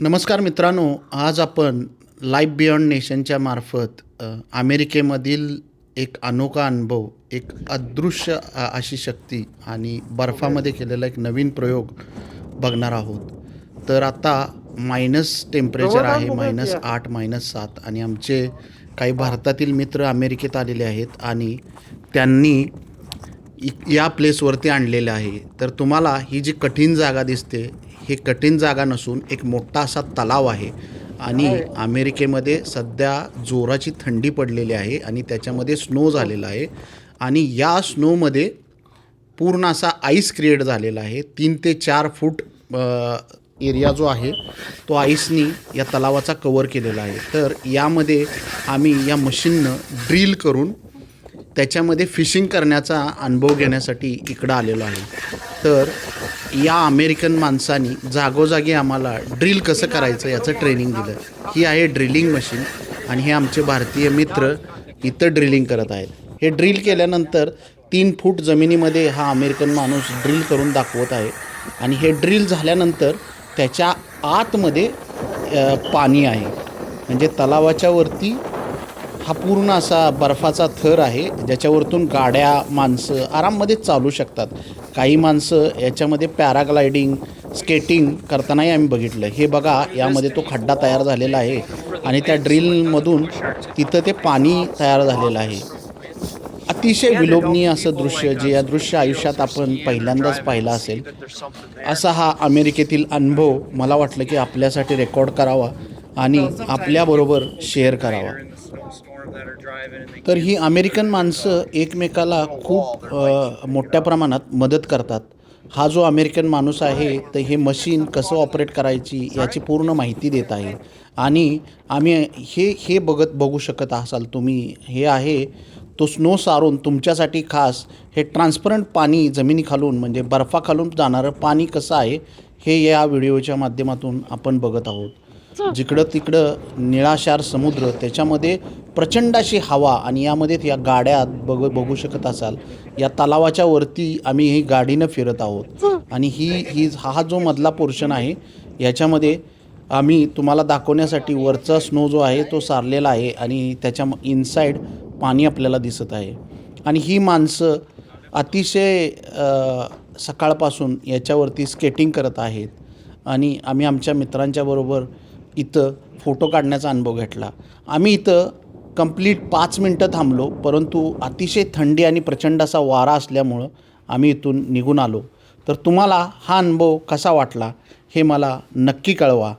नमस्कार मित्रांनो आज आपण लाईफ बियॉन्ड नेशनच्या मार्फत अमेरिकेमधील एक अनोखा अनुभव एक अदृश्य अशी शक्ती आणि बर्फामध्ये केलेला एक नवीन प्रयोग बघणार आहोत. तर आता मायनस टेम्परेचर आहे मायनस आठ मायनस सात आणि आमचे काही भारतातील मित्र अमेरिकेत आलेले आहेत आणि त्यांनी या प्लेसवरती आणलेलं आहे. तर तुम्हाला ही जी कठीण जागा दिसते हे कठीण जागा नसून एक मोठा असा तलाव आहे. आणि अमेरिकेमध्ये सध्या जोराची थंडी पडलेली आहे आणि त्याच्यामध्ये स्नो झालेला आहे. आणि या स्नोमध्ये पूर्ण असा आईस क्रिएट झालेला आहे. तीन ते चार फूट एरिया जो आहे तो आईसनी या तलावाचा कवर केलेला आहे. तर यामध्ये आम्ही या मशीननं ड्रिल करून त्याच्यामध्ये फिशिंग करण्याचा अनुभव घेण्यासाठी इकडं आलेलो आहे. तर या अमेरिकन माणसांनी जागोजागी आम्हाला ड्रिल कसं करायचं याचं ट्रेनिंग दिलं. ही आहे ड्रिलिंग मशीन आणि हे आमचे भारतीय मित्र इथं ड्रिलिंग करत आहेत. हे ड्रिल केल्यानंतर तीन फूट जमिनीमध्ये हा अमेरिकन माणूस ड्रिल करून दाखवत आहे आणि हे ड्रिल झाल्यानंतर त्याच्या आतमध्ये पाणी आहे. म्हणजे तलावाच्या वरती हा पूर्ण असा बर्फाचा थर आहे ज्याच्यावरतून गाड्या माणसं आराममध्ये चालू शकतात. काही माणसं याच्यामध्ये पॅराग्लायडिंग स्केटिंग करतानाही आम्ही बघितलं. हे बघा यामध्ये तो खड्डा तयार झालेला आहे आणि त्या ड्रिलमधून तिथं ते पाणी तयार झालेलं आहे. अतिशय विलोभनीय असं दृश्य जे या दृश्य आयुष्यात आपण पहिल्यांदाच पाहिलं असेल. असा हा अमेरिकेतील अनुभव मला वाटलं की आपल्यासाठी रेकॉर्ड करावा. आणि आपल्याबरोबर शेअर करावा. तर ही अमेरिकन माणसं एकमेकाला खूप मोठ्या प्रमाणात मदत करतात. हा जो अमेरिकन माणूस आहे तर हे मशीन कसं ऑपरेट करायची याची पूर्ण माहिती देत आहे. आणि आम्ही हे हे बघत बघू शकत असाल तुम्ही. हे आहे तो स्नो सारून तुमच्यासाठी खास हे ट्रान्सपरंट पाणी जमिनीखालून म्हणजे बर्फाखालून जाणारं पाणी कसं आहे हे या व्हिडिओच्या माध्यमातून आपण बघत आहोत. जिकडं तिकडं निळाशार समुद्र त्याच्यामध्ये प्रचंड अशी हवा आणि यामध्ये या गाड्या बघ बघू शकत असाल या तलावाच्या वरती आम्ही ही गाडीनं फिरत आहोत. आणि ही ही हा जो मधला पोर्शन आहे याच्यामध्ये आम्ही तुम्हाला दाखवण्यासाठी वरचा स्नो जो आहे तो सारलेला आहे आणि त्याच्या इनसाईड पाणी आपल्याला दिसत आहे. आणि ही माणसं अतिशय सकाळपासून याच्यावरती स्केटिंग करत आहेत. आणि आम्ही आमच्या मित्रांच्या बरोबर इथं फोटो काढण्याचा अनुभव घेतला. आम्ही इथं कंप्लीट पाच मिनटं थांबलो परंतु अतिशय थंडी आणि प्रचंड असा वारा असल्यामुळं आम्ही इथून निघून आलो. तर तुम्हाला हा अनुभव कसा वाटला हे मला नक्की कळवा.